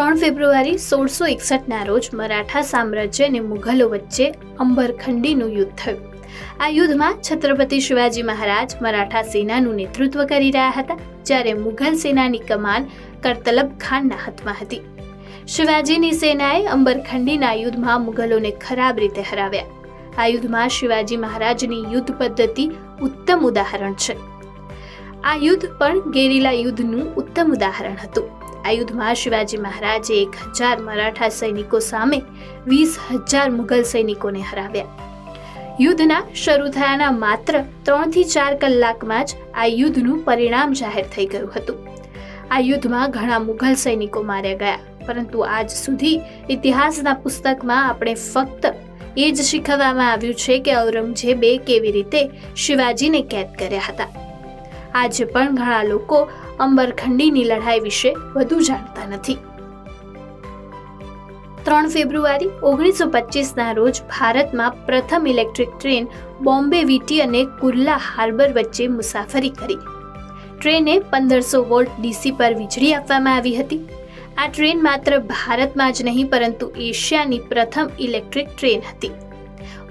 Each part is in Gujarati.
ત્રણ ફેબ્રુઆરી સોળસો એકસઠના રોજ મરાઠા સામ્રાજ્ય અને મુઘલો વચ્ચે અંબરખંડીનું યુદ્ધ થયું. આ યુદ્ધમાં છત્રપતિ શિવાજી મહારાજ મરાઠા સેનાનું નેતૃત્વ કરી રહ્યા હતા, જ્યારે મુઘલ સેનાની કમાન કરતલબ ખાનના હાથમાં હતી. શિવાજીની સેનાએ અંબરખંડીના યુદ્ધમાં મુઘલોને ખરાબ રીતે હરાવ્યા. આ યુદ્ધમાં શિવાજી મહારાજની યુદ્ધ પદ્ધતિ ઉત્તમ ઉદાહરણ છે. આ યુદ્ધ પણ ગેરીલા યુદ્ધનું ઉત્તમ ઉદાહરણ હતું. આ યુદ્ધમાં શિવાજી મહારાજે એક હજાર મરાઠા સૈનિકો સામે વીસ હજાર મુઘલ સૈનિકોને હરાવ્યા. યુદ્ધના શરૂ થયાના માત્ર ત્રણથી ચાર કલાકમાં જ આ યુદ્ધનું પરિણામ જાહેર થઈ ગયું હતું. આ યુદ્ધમાં ઘણા મુઘલ સૈનિકો માર્યા ગયા, પરંતુ આજ સુધી ઇતિહાસના પુસ્તકમાં આપણે ફક્ત એ જ શીખવવામાં આવ્યું છે કે ઔરંગઝેબે કેવી રીતે શિવાજીને કેદ કર્યા હતા. આજે પણ ઘણા લોકો અંબરખંડીની લડાઈ વિશે વધુ જાણતા નથી. ત્રણ ફેબ્રુઆરી ઓગણીસો પચીસના રોજ ભારતમાં પ્રથમ ઇલેક્ટ્રિક ટ્રેન બોમ્બે વીટી અને કુર્લા હાર્બર વચ્ચે મુસાફરી કરી. ટ્રેને પંદરસો વોલ્ટ ડીસી પર વીજળી આપવામાં આવી હતી. આ ટ્રેન માત્ર ભારતમાં જ નહીં, પરંતુ એશિયાની પ્રથમ ઇલેક્ટ્રિક ટ્રેન હતી.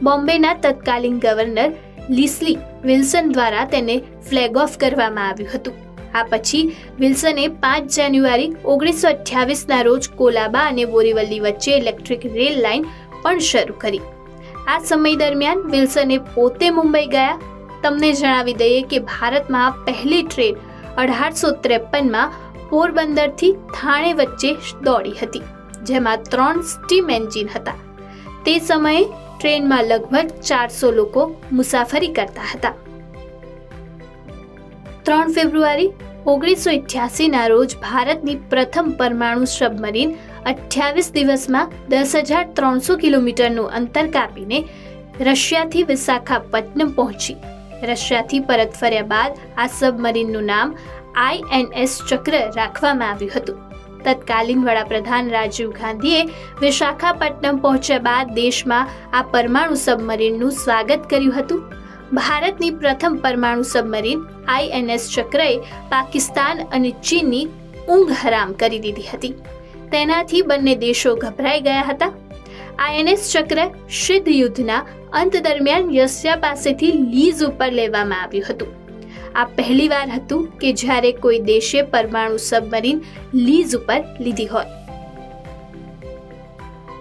બોમ્બેના તત્કાલીન ગવર્નર લિસ્લી વિલ્સન દ્વારા તેને ફ્લેગ ઓફ કરવામાં આવ્યું હતું. આ પછી વિલ્સને પાંચ જાન્યુઆરી ઓગણીસો અઠ્યાવીસના રોજ કોલાબા અને બોરીવલ્લી વચ્ચે ઇલેક્ટ્રિક રેલ લાઇન પણ શરૂ કરી. આ સમય દરમિયાન વિલ્સને પોતે મુંબઈ ગયા. તમને જણાવી દઈએ કે ભારતમાં પહેલી ટ્રેન અઢારસો ત્રેપનમાં પોરબંદરથી થાણે વચ્ચે દોડી હતી, જેમાં ત્રણ સ્ટીમ એન્જિન હતા. તે સમયે ટ્રેનમાં લગભગ ચારસો લોકો મુસાફરી કરતા હતા. ત્રણ ફેબ્રુઆરી ઓગણીસો અઠ્યાસીના રોજ ભારતની પ્રથમ પરમાણુ સબમરીન અઠ્યાવીસ દિવસમાં દસ હજાર ત્રણસો કિલોમીટરનું અંતર કાપીને રશિયાથી વિશાખાપટ્ટનમ પહોંચી. રશિયાથી પરત ફર્યા બાદ આ સબમરીનનું નામ આઈએનએસ ચક્ર રાખવામાં આવ્યું હતું. તત્કાલીન વડાપ્રધાન રાજીવ ગાંધીએ વિશાખાપટ્ટનમ પહોંચ્યા બાદ દેશમાં આ પરમાણુ સબમરીનનું સ્વાગત કર્યું હતું. ભારતની પ્રથમ પરમાણુ સબમરીન આઈએનએસ ચક્રએ પાકિસ્તાન અને ચીનની ઊંઘ હરામ કરી દીધી હતી. તેનાથી બંને દેશો ગભરાઈ ગયા હતા. આઈએનએસ ચક્ર સિદ્ધ યુદ્ધના અંત દરમિયાન રશિયા પાસેથી લીઝ ઉપર લેવામાં આવ્યું હતું. આ પહેલીવાર હતું કે જ્યારે કોઈ દેશે પરમાણુ સબમરીન લીઝ ઉપર લીધી હોય.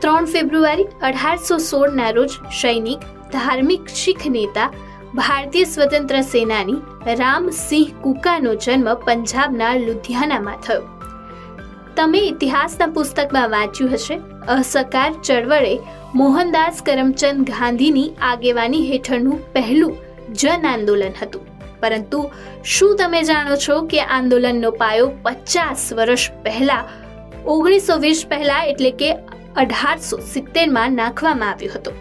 ત્રણ ફેબ્રુઆરી અઢારસો સોળના રોજ સૈનિક, ધાર્મિક શીખ નેતા, ભારતીય સ્વતંત્ર સેનાની રામસિંહ કુકાનો જન્મ પંજાબના લુધિયાનામાં થયો. તમે ઇતિહાસના પુસ્તકમાં વાંચ્યું હશે અસહકાર ચળવળે મોહનદાસ કરમચંદ ગાંધીની આગેવાની હેઠળનું પહેલું જન આંદોલન હતું. પરંતુ શું તમે જાણો છો કે આંદોલનનો પાયો પચાસ વર્ષ પહેલા, ઓગણીસો વીસ પહેલા એટલે કે અઢારસો સિત્તેરમાં નાખવામાં આવ્યો હતો?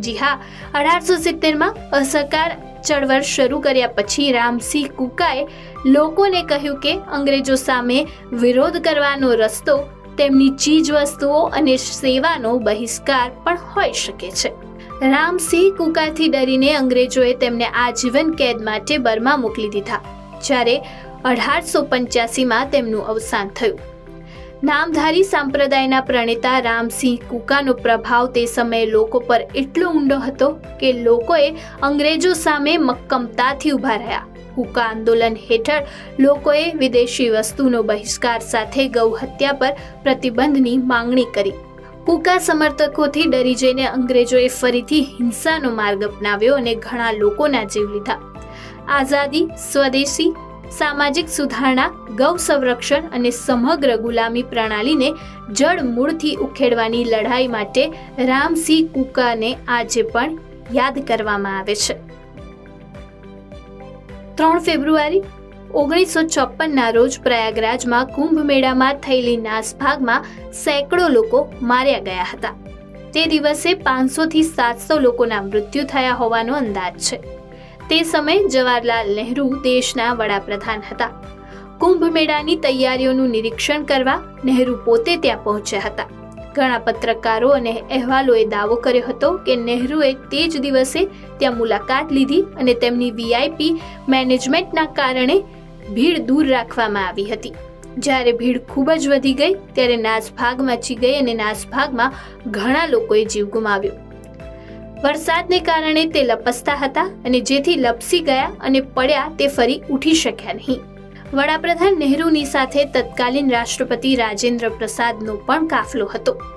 જી હા, અઢારસો સિત્તેરમાં અસહકાર ચળવળ શરૂ કર્યા પછી રામસિંહ કુકાએ લોકોને કહ્યું કે અંગ્રેજો સામે વિરોધ કરવાનો રસ્તો તેમની ચીજ વસ્તુઓ અને સેવાનો બહિષ્કાર પણ હોઈ શકે છે. રામસિંહ કુકાથી ડરીને અંગ્રેજોએ તેમને આજીવન કેદ માટે બર્મા મોકલી દીધા, જ્યારે અઢારસો પંચ્યાસીમાં તેમનું અવસાન થયું. નામધારી સંપ્રદાયના પ્રણેતા રામસિંહ કુકાનો પ્રભાવ તે સમયે લોકો પર એટલો ઊંડો હતો કે લોકોએ અંગ્રેજો સામે મક્કમતાથી ઊભા રહ્યા. કુકા આંદોલન હેઠળ લોકોએ વિદેશી વસ્તુનો બહિષ્કાર સાથે ગૌ હત્યા પર પ્રતિબંધની માંગણી કરી. કુકા સમર્થકોથી ડરી જઈને અંગ્રેજોએ ફરીથી હિંસાનો માર્ગ અપનાવ્યો અને ઘણા લોકોના જીવ લીધા. આઝાદી, સ્વદેશી, સામાજિક સુધારણા, ગૌ સંરક્ષણ અને સમગ્ર ગુલામી પ્રણાલીને જડ મૂળથી ઉખેડવાની લડાઈ માટે રામસિંહ કુકાને આજે પણ યાદ કરવામાં આવે છે. ત્રણ ફેબ્રુઆરી ઓગણીસો ચોપનના રોજ પ્રયાગરાજમાં કુંભ મેળામાં થયેલી નાસભાગમાં સેંકડો લોકો માર્યા ગયા હતા. તે દિવસે પાંચસોથી સાતસો લોકોના મૃત્યુ થયા હોવાનો અંદાજ છે. તે સમયે જવાહરલાલ નહેરુ દેશના વડાપ્રધાન હતા. કુંભ મેળાની તૈયારીઓનું નિરીક્ષણ કરવા નહેરુ પોતે ત્યાં પહોંચ્યા હતા. ઘણા પત્રકારો અને અહેવાલોએ દાવો કર્યો હતો કે નહેરુએ તે જ દિવસે ત્યાં મુલાકાત લીધી અને તેમની વીઆઈપી મેનેજમેન્ટના કારણે ભીડ દૂર રાખવામાં આવી હતી. જ્યારે ભીડ ખૂબ જ વધી ગઈ, ત્યારે નાસભાગ મચી ગઈ અને નાસભાગમાં ઘણા લોકોએ જીવ ગુમાવ્યો. વરસાદને કારણે તે લપસતા હતા અને જેથી લપસી ગયા અને પડ્યા તે ફરી ઉઠી શક્યા નહીં. વડાપ્રધાન નહેરુની સાથે તત્કાલીન રાષ્ટ્રપતિ રાજેન્દ્ર પ્રસાદનો પણ કાફલો હતો.